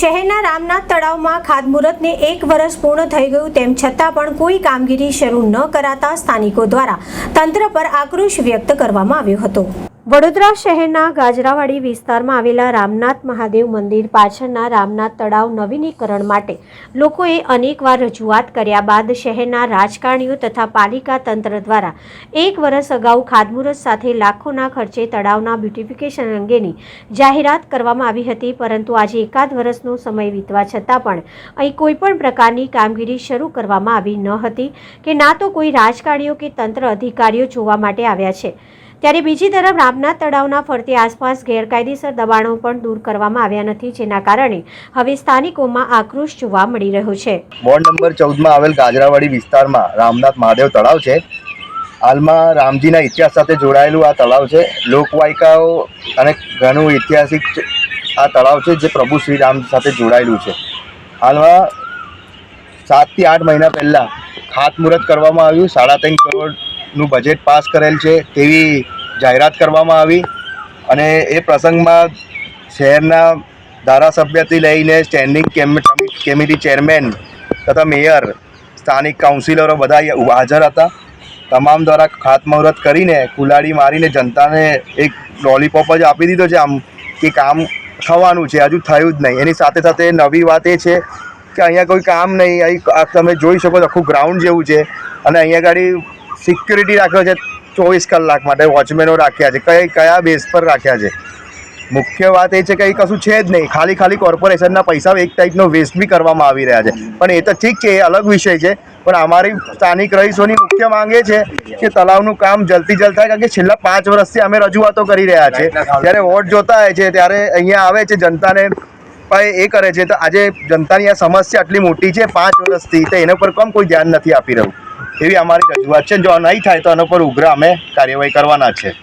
શહેરના રામનાથ તળાવમાં ખાતમુહૂર્તને એક વર્ષ પૂર્ણ થઈ ગયું તેમ છતાં પણ કોઈ કામગીરી શરૂ ન કરાતા સ્થાનિકો દ્વારા તંત્ર પર આક્રોશ વ્યક્ત કરવામાં આવ્યો હતો. વડોદરા શહેરના ગાજરાવાડી વિસ્તારમાં આવેલા રામનાથ મહાદેવ મંદિર પાછળના રામનાથ તળાવ નવીનીકરણ માટે લોકોએ અનેકવાર રજૂઆત કર્યા બાદ શહેરના રાજકારણીઓ તથા પાલિકા તંત્ર દ્વારા એક વર્ષ અગાઉ ખાતમુહૂર્ત સાથે લાખોના ખર્ચે તળાવના બ્યુટિફિકેશન અંગેની જાહેરાત કરવામાં આવી હતી, પરંતુ આજે એકાદ વર્ષનો સમય વીતવા છતાં પણ અહીં કોઈપણ પ્રકારની કામગીરી શરૂ કરવામાં આવી ન હતી કે ના તો કોઈ રાજકારણીઓ કે તંત્ર અધિકારીઓ જોવા માટે આવ્યા છે. ત્યારે બીજી તરફ રામનાથ તળાવના ફરતે આસપાસ ગેરકાયદેસર દબાણો પણ દૂર કરવામાં આવ્યા નથી, જેના કારણે હવે સ્થાનિકોમાં આક્રોશ જોવા મળી રહ્યો છે. વોર્ડ નંબર ચૌદમાં આવેલ ગાજરાવાડી વિસ્તારમાં રામનાથ મહાદેવ તળાવ છે. હાલમાં રામજીના ઇતિહાસ સાથે જોડાયેલું આ તળાવ છે. લોકવાયકાઓ અને ઘણું ઐતિહાસિક આ તળાવ છે, જે પ્રભુ શ્રી રામ સાથે જોડાયેલું છે. હાલમાં સાતથી આઠ મહિના પહેલાં ખાતમુહૂર્ત કરવામાં આવ્યું. સાડા ત્રણ કરોડનું બજેટ પાસ કરેલ છે તેવી જાહેરાત કરવામાં આવી અને એ પ્રસંગમાં શહેરના ધારાસભ્યથી લઈને સ્ટેન્ડિંગ કમિટી ચેરમેન તથા મેયર સ્થાનિક કાઉન્સિલરો બધા હાજર હતા. તમામ દ્વારા ખાતમુહૂર્ત કરીને કુલાડી મારીને જનતાને એક લોલીપોપ જ આપી દીધો છે. આમ કે કામ થવાનું છે. હજુ થયું જ નહીં. એની સાથે સાથે નવી વાત એ છે કે અહીંયા કોઈ કામ નહીં. અહીં તમે જોઈ શકો છો, આખું ગ્રાઉન્ડ જેવું છે અને અહીંયા ગાડી સિક્યુરિટી રાખ્યો છે ચોવીસ કલાક માટે, વોચમેનો રાખ્યા છે. કઈ, કયા બેઝ પર રાખ્યા છે? મુખ્ય વાત એ છે કે કશું છે જ નહીં. ખાલી ખાલી કોર્પોરેશનના પૈસા એક ટાઈપનો વેસ્ટ બી કરવામાં આવી રહ્યા છે. પણ એ તો ઠીક છે, એ અલગ વિષય છે. પણ અમારી સ્થાનિક રહીશોની મુખ્ય માંગ છે કે તળાવનું કામ જલ્દી, જલ્દ થાય, કારણ કે છેલ્લા પાંચ વર્ષથી અમે રજૂઆતો કરી રહ્યા છે. જ્યારે વોટ જોતા હોય છે, ત્યારે અહીંયા આવે છે, જનતાને એ કરે છે. તો આજે જનતાની આ સમસ્યા આટલી મોટી છે, પાંચ વર્ષથી, તો એના પર કમ કોઈ ધ્યાન નથી આપી રહ્યું. એવી અમારી રજૂઆત છે. જો નહીં થાય તો એના પર ઉગ્ર અમે કાર્યવાહી કરવાના છે.